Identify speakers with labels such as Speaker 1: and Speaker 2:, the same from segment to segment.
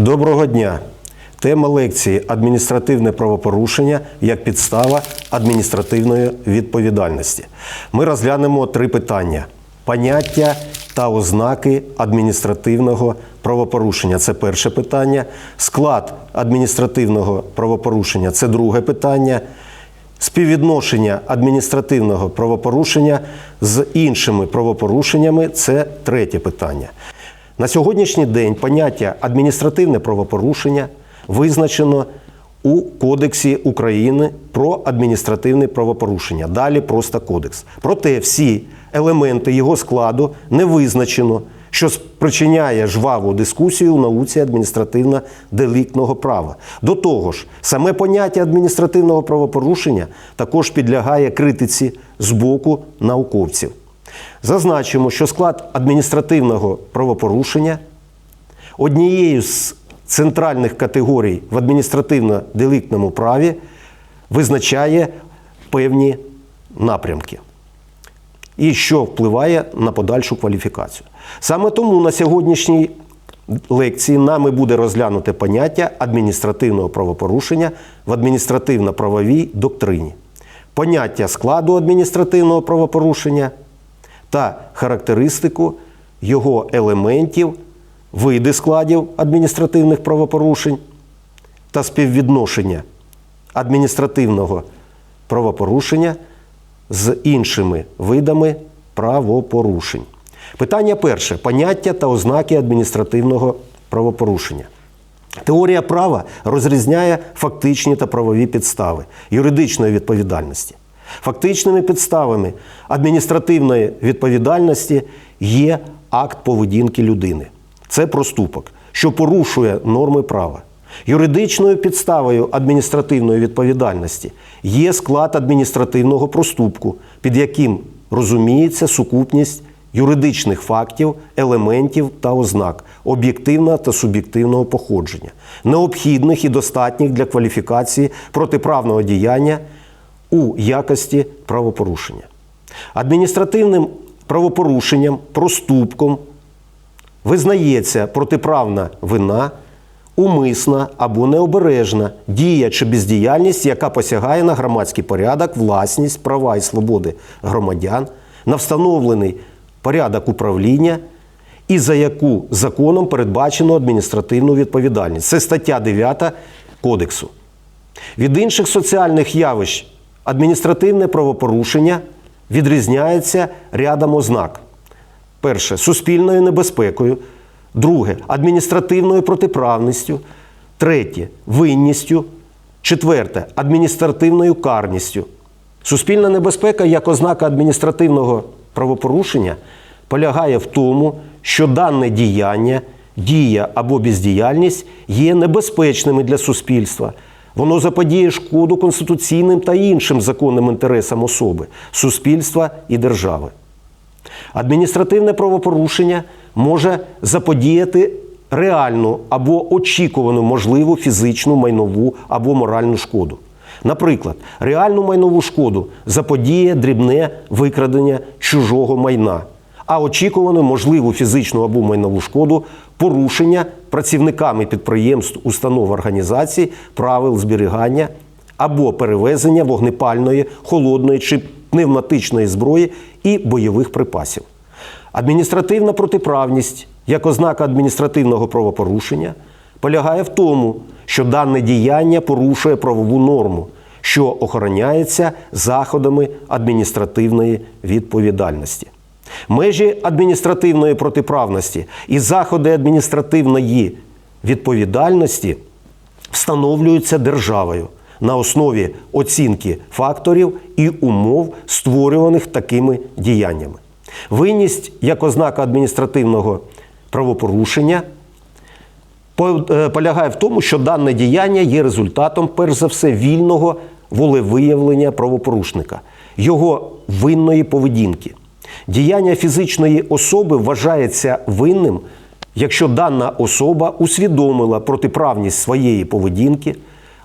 Speaker 1: Доброго дня! Тема лекції адміністративне правопорушення як підстава адміністративної відповідальності. Ми розглянемо три питання: поняття та ознаки адміністративного правопорушення це перше питання. Склад адміністративного правопорушення це друге питання. Співвідношення адміністративного правопорушення з іншими правопорушеннями це третє питання. На сьогоднішній день поняття адміністративне правопорушення визначено у Кодексі України про адміністративне правопорушення. Далі просто кодекс. Проте всі елементи його складу не визначено, що спричиняє жваву дискусію в науці адміністративно-деліктного права. До того ж, саме поняття адміністративного правопорушення також підлягає критиці з боку науковців. Зазначимо, що склад адміністративного правопорушення однією з центральних категорій в адміністративно-деліктному праві визначає певні напрямки і що впливає на подальшу кваліфікацію. Саме тому на сьогоднішній лекції нами буде розглянуте поняття адміністративного правопорушення в адміністративно-правовій доктрині, поняття складу адміністративного правопорушення та характеристику його елементів, види складів адміністративних правопорушень та співвідношення адміністративного правопорушення з іншими видами правопорушень. Питання перше: поняття та ознаки адміністративного правопорушення. Теорія права розрізняє фактичні та правові підстави юридичної відповідальності. Фактичними підставами адміністративної відповідальності є акт поведінки людини. Це проступок, що порушує норми права. Юридичною підставою адміністративної відповідальності є склад адміністративного проступку, під яким розуміється сукупність юридичних фактів, елементів та ознак об'єктивного та суб'єктивного походження, необхідних і достатніх для кваліфікації протиправного діяння у якості правопорушення. Адміністративним правопорушенням, проступком визнається протиправна вина, умисна або необережна дія чи бездіяльність, яка посягає на громадський порядок, власність, права і свободи громадян, на встановлений порядок управління і за яку законом передбачено адміністративну відповідальність. Це стаття 9 Кодексу. Від інших соціальних явищ адміністративне правопорушення відрізняється рядом ознак. Перше суспільною небезпекою, друге адміністративною протиправністю, третє винністю, четверте адміністративною карністю. Суспільна небезпека як ознака адміністративного правопорушення полягає в тому, що дане діяння, дія або бездіяльність є небезпечними для суспільства. Воно заподіє шкоду конституційним та іншим законним інтересам особи, суспільства і держави. Адміністративне правопорушення може заподіяти реальну або очікувану можливу фізичну, майнову або моральну шкоду. Наприклад, реальну майнову шкоду заподіє дрібне викрадення чужого майна, а очікувану можливу фізичну або майнову шкоду порушення працівниками підприємств, установ організацій правил зберігання або перевезення вогнепальної, холодної чи пневматичної зброї і бойових припасів. Адміністративна протиправність як ознака адміністративного правопорушення полягає в тому, що дане діяння порушує правову норму, що охороняється заходами адміністративної відповідальності. Межі адміністративної протиправності і заходи адміністративної відповідальності встановлюються державою на основі оцінки факторів і умов, створюваних такими діяннями. Винність як ознака адміністративного правопорушення е, полягає в тому, що дане діяння є результатом, перш за все, вільного волевиявлення правопорушника, його винної поведінки. Діяння фізичної особи вважається винним, якщо дана особа усвідомила протиправність своєї поведінки,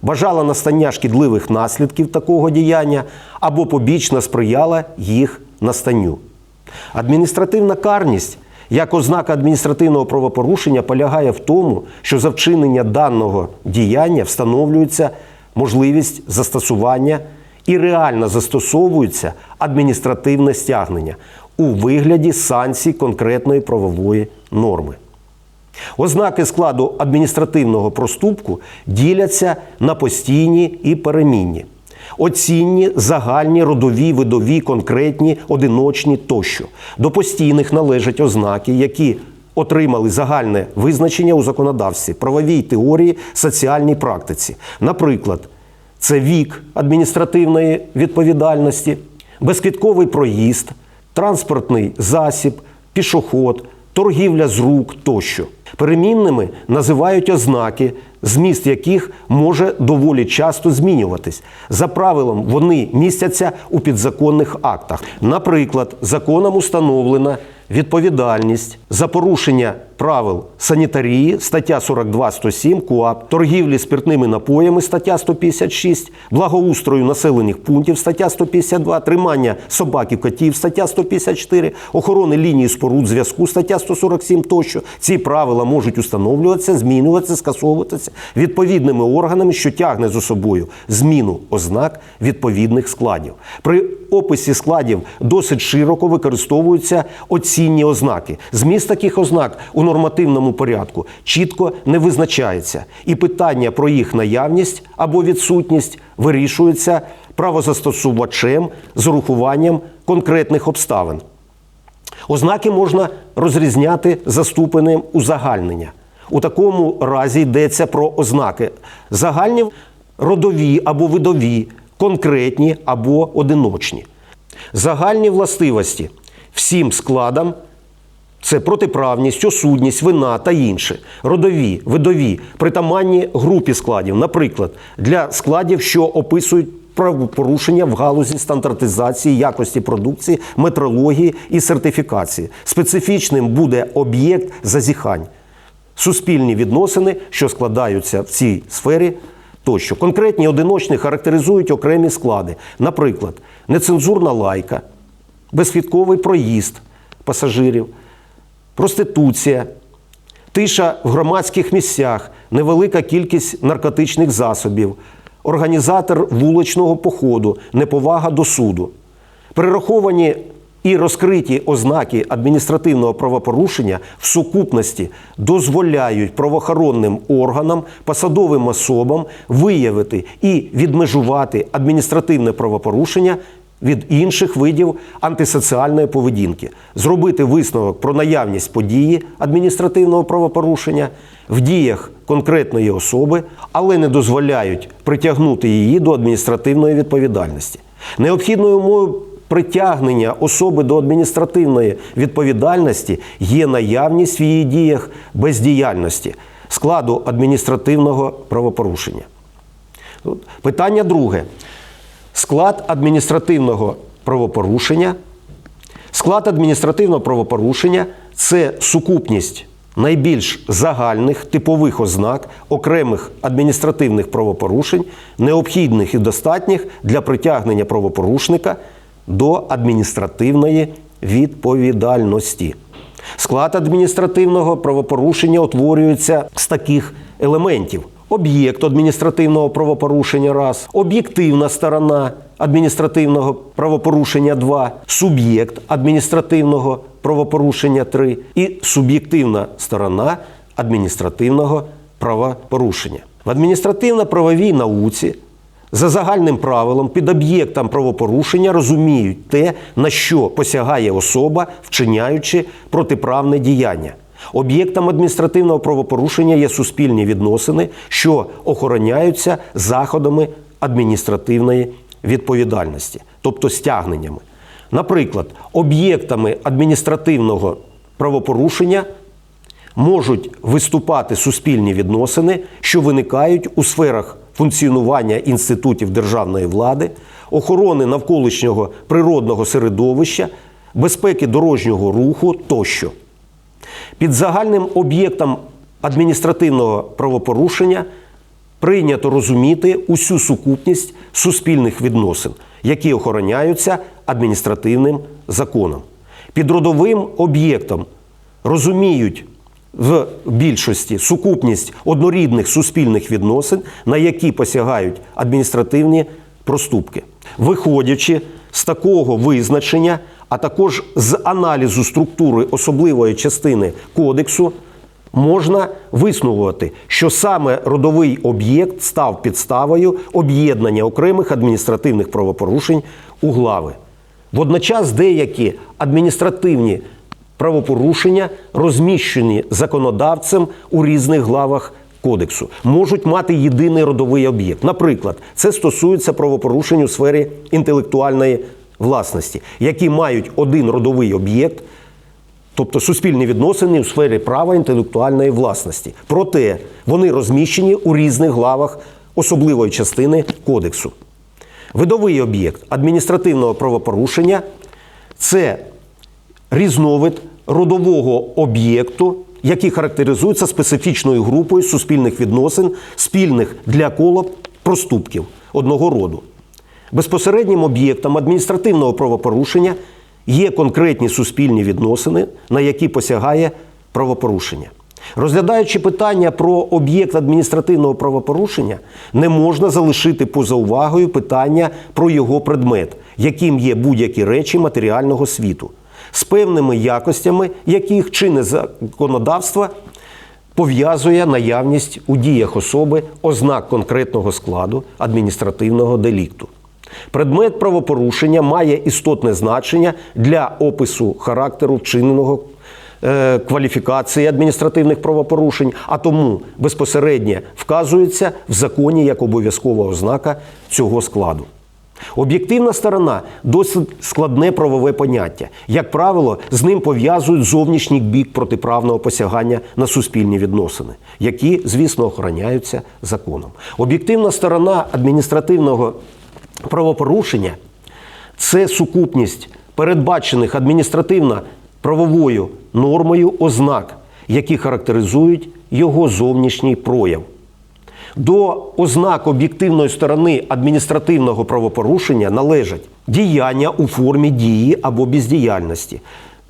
Speaker 1: бажала настання шкідливих наслідків такого діяння або побічно сприяла їх настанню. Адміністративна карність як ознака адміністративного правопорушення полягає в тому, що за вчинення даного діяння встановлюється можливість застосування і реально застосовується адміністративне стягнення у вигляді санкцій конкретної правової норми. Ознаки складу адміністративного проступку діляться на постійні і перемінні. Оцінні, загальні, родові, видові, конкретні, одиночні тощо. До постійних належать ознаки, які отримали загальне визначення у законодавстві, правовій теорії, соціальній практиці. Наприклад, це вік адміністративної відповідальності, безквітковий проїзд, транспортний засіб, пішоход, торгівля з рук тощо. Перемінними називають ознаки, зміст яких може доволі часто змінюватись. За правилом, вони містяться у підзаконних актах. Наприклад, законом установлена відповідальність за порушення правил санітарії, стаття 42-107 КУАП, торгівлі спиртними напоями, стаття 156, благоустрою населених пунктів, стаття 152, тримання собаків котів, стаття 154, охорони лінії споруд зв'язку, стаття 147 тощо. Ці правила можуть установлюватися, змінюватися, скасовуватися відповідними органами, що тягне за собою зміну ознак відповідних складів. При описі складів досить широко використовуються оцінні ознаки. Зміст таких ознак у нормативному порядку чітко не визначається, і питання про їх наявність або відсутність вирішується правозастосувачем з урахуванням конкретних обставин. Ознаки можна розрізняти за ступенем узагальнення. У такому разі йдеться про ознаки загальні, родові або видові, конкретні або одиночні. Загальні властивості всім складам це протиправність, осудність, вина та інше. Родові, видові, притаманні групі складів, наприклад, для складів, що описують правопорушення в галузі стандартизації якості продукції, метрології і сертифікації. Специфічним буде об'єкт зазіхань, суспільні відносини, що складаються в цій сфері. Тощо конкретні одиночні характеризують окремі склади, наприклад, нецензурна лайка, безхвітковий проїзд пасажирів, проституція, тиша в громадських місцях, невелика кількість наркотичних засобів, організатор вуличного походу, неповага до суду. Перераховані і розкриті ознаки адміністративного правопорушення в сукупності дозволяють правоохоронним органам, посадовим особам виявити і відмежувати адміністративне правопорушення від інших видів антисоціальної поведінки, зробити висновок про наявність події адміністративного правопорушення в діях конкретної особи, але не дозволяють притягнути її до адміністративної відповідальності. Необхідною умовою притягнення особи до адміністративної відповідальності є наявність в її діях бездіяльності складу адміністративного правопорушення. Питання друге. Склад адміністративного правопорушення. Склад адміністративного правопорушення це сукупність найбільш загальних типових ознак окремих адміністративних правопорушень, необхідних і достатніх для притягнення правопорушника до адміністративної відповідальності. Склад адміністративного правопорушення утворюється з таких елементів: об'єкт адміністративного правопорушення раз, об'єктивна сторона адміністративного правопорушення 2, суб'єкт адміністративного правопорушення 3 і суб'єктивна сторона адміністративного правопорушення. В адміністративно-правовій науці за загальним правилом під об'єктом правопорушення розуміють те, на що посягає особа, вчиняючи протиправне діяння. Об'єктом адміністративного правопорушення є суспільні відносини, що охороняються заходами адміністративної відповідальності, тобто стягненнями. Наприклад, об'єктами адміністративного правопорушення можуть виступати суспільні відносини, що виникають у сферах функціонування інститутів державної влади, охорони навколишнього природного середовища, безпеки дорожнього руху тощо. Під загальним об'єктом адміністративного правопорушення прийнято розуміти усю сукупність суспільних відносин, які охороняються адміністративним законом. Під родовим об'єктом розуміють в більшості сукупність однорідних суспільних відносин, на які посягають адміністративні проступки. Виходячи з такого визначення, а також з аналізу структури особливої частини кодексу, можна висновувати, що саме родовий об'єкт став підставою об'єднання окремих адміністративних правопорушень у глави. Водночас деякі адміністративні правопорушення, розміщені законодавцем у різних главах кодексу, можуть мати єдиний родовий об'єкт. Наприклад, це стосується правопорушень у сфері інтелектуальної власності, які мають один родовий об'єкт, тобто суспільні відносини у сфері права інтелектуальної власності. Проте вони розміщені у різних главах особливої частини кодексу. Видовий об'єкт адміністративного правопорушення це різновид родового об'єкту, який характеризується специфічною групою суспільних відносин, спільних для кола проступків одного роду. Безпосереднім об'єктом адміністративного правопорушення є конкретні суспільні відносини, на які посягає правопорушення. Розглядаючи питання про об'єкт адміністративного правопорушення, не можна залишити поза увагою питання про його предмет, яким є будь-які речі матеріального світу, з певними якостями, яких чинне законодавство пов'язує наявність у діях особи ознак конкретного складу адміністративного делікту. Предмет правопорушення має істотне значення для опису характеру вчиненого е, кваліфікації адміністративних правопорушень, а тому безпосередньо вказується в законі як обов'язкова ознака цього складу. Об'єктивна сторона досить складне правове поняття. Як правило, з ним пов'язують зовнішній бік протиправного посягання на суспільні відносини, які, звісно, охороняються законом. Об'єктивна сторона адміністративного правопорушення це сукупність передбачених адміністративно-правовою нормою ознак, які характеризують його зовнішній прояв. До ознак об'єктивної сторони адміністративного правопорушення належать діяння у формі дії або бездіяльності,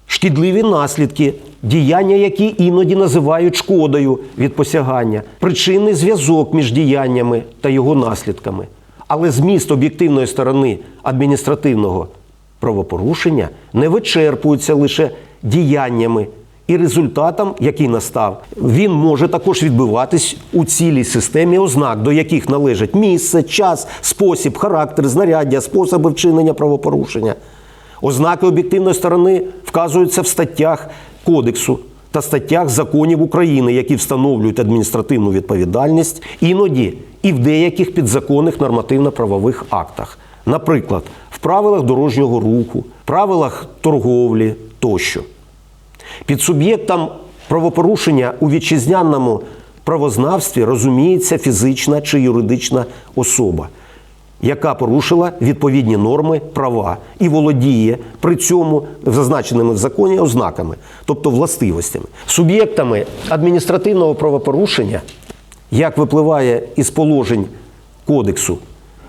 Speaker 1: шкідливі наслідки, діяння, які іноді називають шкодою від посягання, причинний зв'язок між діяннями та його наслідками. Але зміст об'єктивної сторони адміністративного правопорушення не вичерпується лише діяннями і результатом, який настав, він може також відбиватись у цілій системі ознак, до яких належать місце, час, спосіб, характер, знаряддя, способи вчинення правопорушення. Ознаки об'єктивної сторони вказуються в статтях Кодексу та статтях законів України, які встановлюють адміністративну відповідальність, іноді і в деяких підзаконних нормативно-правових актах, наприклад, в правилах дорожнього руху, правилах торговлі тощо. Під суб'єктом правопорушення у вітчизняному правознавстві розуміється фізична чи юридична особа, яка порушила відповідні норми права і володіє при цьому зазначеними в законі ознаками, тобто властивостями. Суб'єктами адміністративного правопорушення, як випливає із положень кодексу,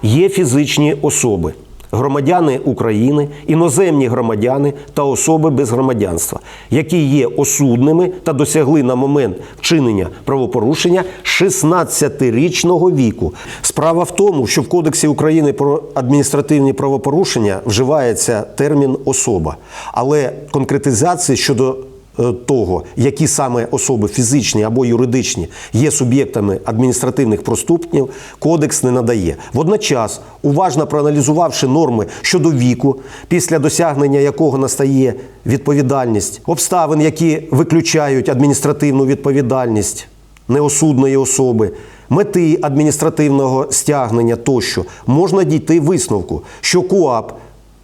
Speaker 1: є фізичні особи. Громадяни України, іноземні громадяни та особи без громадянства, які є осудними та досягли на момент вчинення правопорушення 16-річного віку. Справа в тому, що в Кодексі України про адміністративні правопорушення вживається термін особа, але конкретизації щодо того, які саме особи фізичні або юридичні є суб'єктами адміністративних проступків, кодекс не надає. Водночас, уважно проаналізувавши норми щодо віку, після досягнення якого настає відповідальність, обставин, які виключають адміністративну відповідальність неосудної особи. Мети адміністративного стягнення тощо можна дійти висновку, що КУАП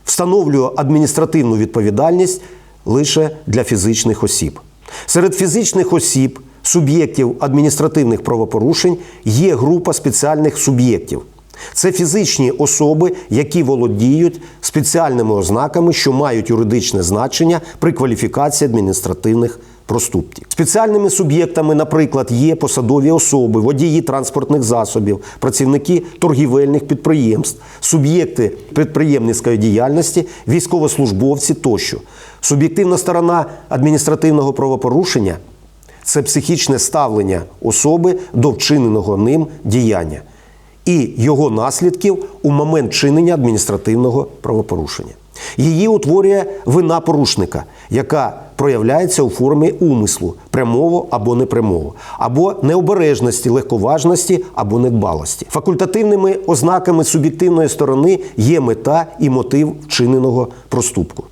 Speaker 1: встановлює адміністративну відповідальність лише для фізичних осіб. Серед фізичних осіб, суб'єктів адміністративних правопорушень, є група спеціальних суб'єктів. Це фізичні особи, які володіють спеціальними ознаками, що мають юридичне значення при кваліфікації адміністративних проступків. Спеціальними суб'єктами, наприклад, є посадові особи, водії транспортних засобів, працівники торгівельних підприємств, суб'єкти підприємницької діяльності, військовослужбовці тощо. Суб'єктивна сторона адміністративного правопорушення це психічне ставлення особи до вчиненого ним діяння і його наслідків у момент чинення адміністративного правопорушення. Її утворює вина порушника, яка проявляється у формі умислу прямого або непрямого, або необережності, легковажності або недбалості. Факультативними ознаками суб'єктивної сторони є мета і мотив вчиненого проступку.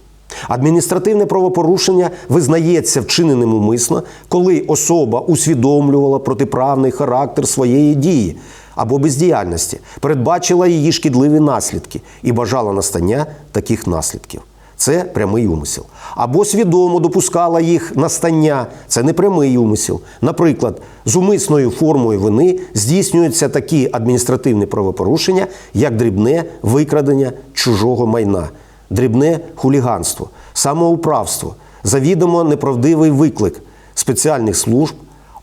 Speaker 1: Адміністративне правопорушення визнається вчиненим умисно, коли особа усвідомлювала протиправний характер своєї дії або бездіяльності, передбачила її шкідливі наслідки і бажала настання таких наслідків. Це прямий умисел. Або свідомо допускала їх настання. Це не прямий умисел. Наприклад, з умисною формою вини здійснюються такі адміністративні правопорушення, як дрібне викрадення чужого майна, дрібне хуліганство, самоуправство, завідомо неправдивий виклик спеціальних служб,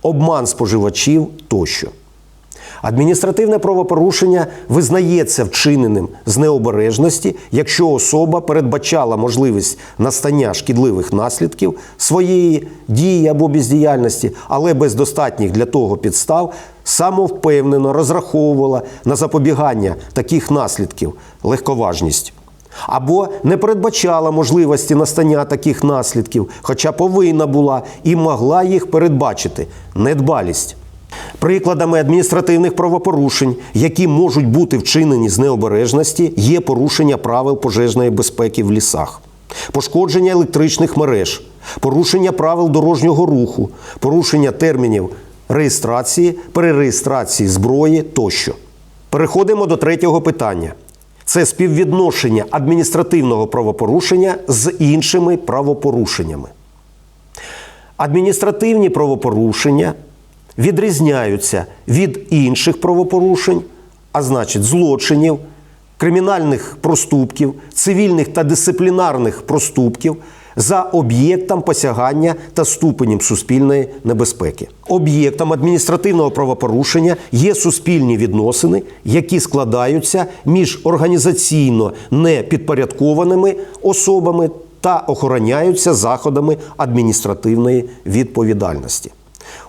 Speaker 1: обман споживачів тощо. Адміністративне правопорушення визнається вчиненим з необережності, якщо особа передбачала можливість настання шкідливих наслідків своєї дії або бездіяльності, але без достатніх для того підстав самовпевнено розраховувала на запобігання таких наслідків легковажність. Або не передбачала можливості настання таких наслідків, хоча повинна була і могла їх передбачити недбалість. Прикладами адміністративних правопорушень, які можуть бути вчинені з необережності, є порушення правил пожежної безпеки в лісах, пошкодження електричних мереж, порушення правил дорожнього руху, порушення термінів реєстрації, перереєстрації зброї тощо. Переходимо до третього питання. Це співвідношення адміністративного правопорушення з іншими правопорушеннями. Адміністративні правопорушення відрізняються від інших правопорушень, а значить злочинів, кримінальних проступків, цивільних та дисциплінарних проступків за об'єктом посягання та ступенем суспільної небезпеки. Об'єктом адміністративного правопорушення є суспільні відносини, які складаються між організаційно непідпорядкованими особами та охороняються заходами адміністративної відповідальності.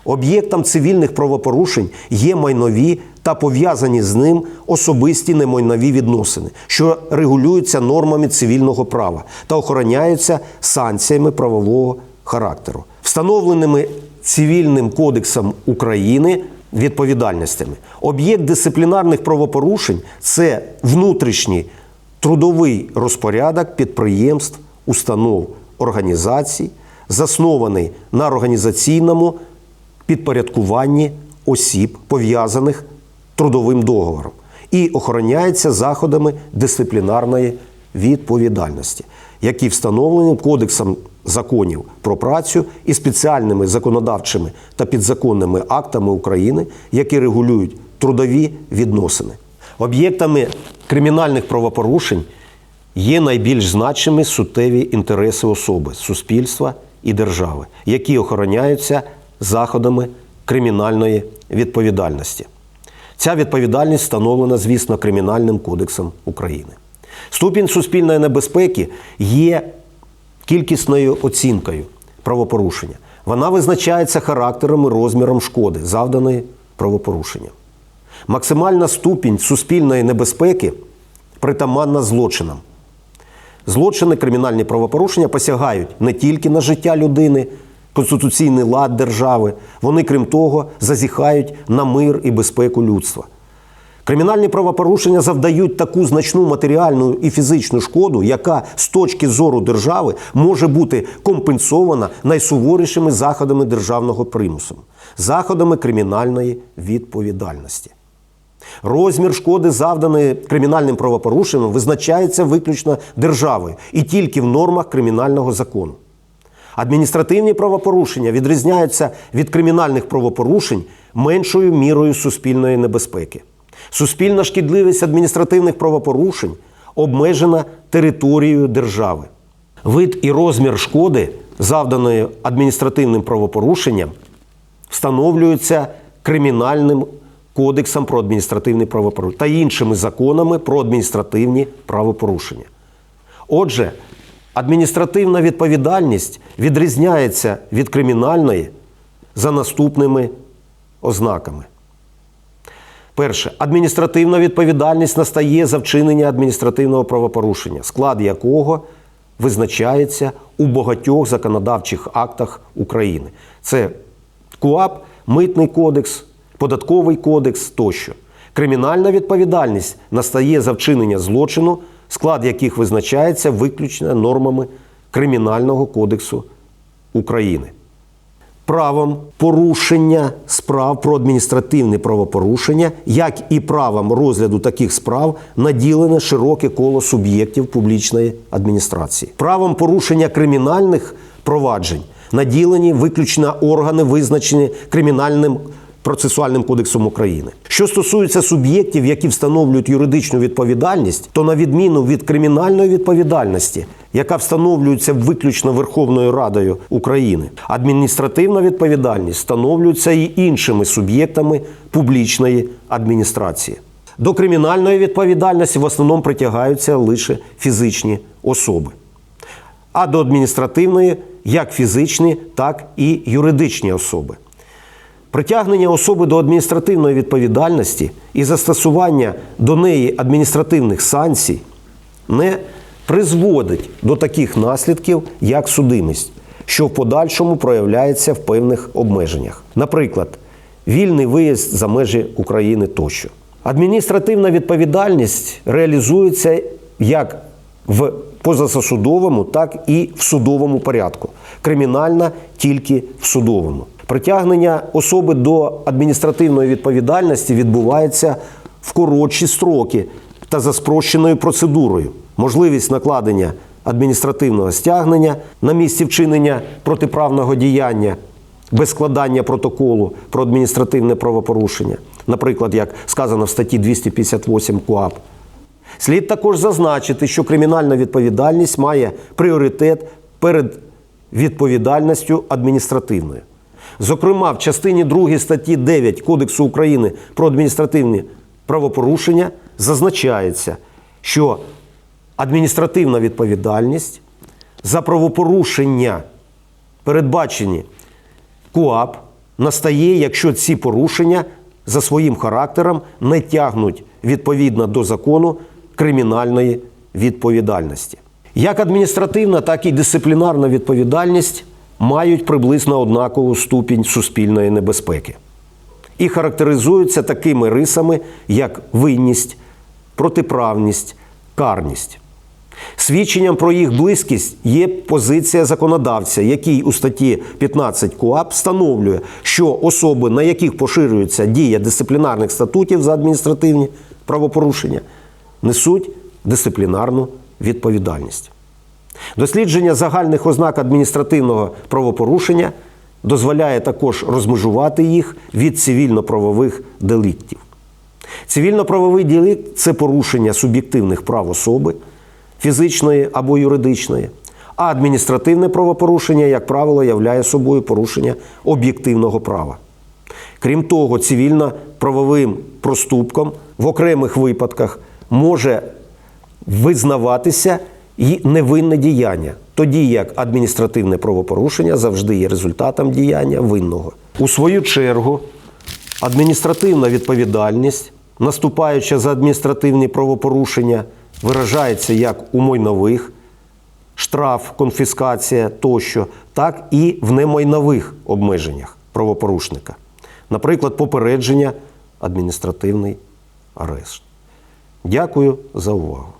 Speaker 1: Об'єктом цивільних правопорушень є майнові та пов'язані з ним особисті немайнові відносини, що регулюються нормами цивільного права та охороняються санкціями правового характеру, встановленими цивільним кодексом України відповідальностями. Об'єкт дисциплінарних правопорушень це внутрішній трудовий розпорядок підприємств, установ, організацій, заснований на організаційному підпорядкуванні осіб, пов'язаних трудовим договором, і охороняється заходами дисциплінарної відповідальності, які встановлені Кодексом законів про працю і спеціальними законодавчими та підзаконними актами України, які регулюють трудові відносини. Об'єктами кримінальних правопорушень є найбільш значими суттєві інтереси особи, суспільства і держави, які охороняються заходами кримінальної відповідальності. Ця відповідальність встановлена, звісно, Кримінальним кодексом України. Ступінь суспільної небезпеки є кількісною оцінкою правопорушення. Вона визначається характером і розміром шкоди, завданої правопорушенням. Максимальна ступінь суспільної небезпеки притаманна злочинам. Злочини, кримінальні правопорушення посягають не тільки на життя людини, конституційний лад держави, вони, крім того, зазіхають на мир і безпеку людства. Кримінальні правопорушення завдають таку значну матеріальну і фізичну шкоду, яка з точки зору держави може бути компенсована найсуворішими заходами державного примусу, заходами кримінальної відповідальності. Розмір шкоди, завданої кримінальним правопорушенням, визначається виключно державою і тільки в нормах кримінального закону. Адміністративні правопорушення відрізняються від кримінальних правопорушень меншою мірою суспільної небезпеки. Суспільна шкідливість адміністративних правопорушень обмежена територією держави. Вид і розмір шкоди, завданої адміністративним правопорушенням, встановлюються кримінальним кодексом про адміністративні правопорушення та іншими законами про адміністративні правопорушення. Отже, Адміністративна відповідальність відрізняється від кримінальної за наступними ознаками. Перше, адміністративна відповідальність настає за вчинення адміністративного правопорушення, склад якого визначається у багатьох законодавчих актах України. Це КУАП, Митний кодекс, Податковий кодекс тощо. Кримінальна відповідальність настає за вчинення злочину, склад яких визначається виключно нормами Кримінального кодексу України правом порушення справ про адміністративне правопорушення, як і правом розгляду таких справ наділене широке коло суб'єктів публічної адміністрації. Правом порушення кримінальних проваджень наділені виключно органи, визначені кримінальним. Процесуальним кодексом України. Що стосується суб'єктів, які встановлюють юридичну відповідальність, то на відміну від кримінальної відповідальності, яка встановлюється виключно Верховною Радою України, адміністративна відповідальність встановлюється і іншими суб'єктами публічної адміністрації. До кримінальної відповідальності в основному притягаються лише фізичні особи, а до адміністративної як фізичні, так і юридичні особи. Притягнення особи до адміністративної відповідальності і застосування до неї адміністративних санкцій не призводить до таких наслідків, як судимість, що в подальшому проявляється в певних обмеженнях. Наприклад, вільний виїзд за межі України тощо. Адміністративна відповідальність реалізується як в позасудовому, так і в судовому порядку. Кримінальна тільки в судовому. Притягнення особи до адміністративної відповідальності відбувається в коротші строки та за спрощеною процедурою. Можливість накладення адміністративного стягнення на місці вчинення протиправного діяння без складання протоколу про адміністративне правопорушення, наприклад, як сказано в статті 258 КУАП. Слід також зазначити, що кримінальна відповідальність має пріоритет перед відповідальністю адміністративною. Зокрема, в частині 2 статті 9 Кодексу України про адміністративні правопорушення зазначається, що адміністративна відповідальність за правопорушення, передбачені КУАП, настає, якщо ці порушення за своїм характером не тягнуть відповідно до закону кримінальної відповідальності. Як адміністративна, так і дисциплінарна відповідальність мають приблизно однакову ступінь суспільної небезпеки і характеризуються такими рисами, як винність, протиправність, карність. Свідченням про їх близькість є позиція законодавця, який у статті 15 КУАП встановлює, що особи, на яких поширюється дія дисциплінарних статутів за адміністративні правопорушення, несуть дисциплінарну відповідальність. Дослідження загальних ознак адміністративного правопорушення дозволяє також розмежувати їх від цивільно-правових деліктів. Цивільно-правовий делікт це порушення суб'єктивних прав особи, фізичної або юридичної, а адміністративне правопорушення, як правило, являє собою порушення об'єктивного права. Крім того, цивільно-правовим проступком в окремих випадках може визнаватися і невинне діяння, тоді як адміністративне правопорушення завжди є результатом діяння винного. У свою чергу, адміністративна відповідальність, наступаюча за адміністративні правопорушення, виражається як у майнових, штраф, конфіскація тощо, так і в немайнових обмеженнях правопорушника. Наприклад, попередження, адміністративний арешт. Дякую за увагу.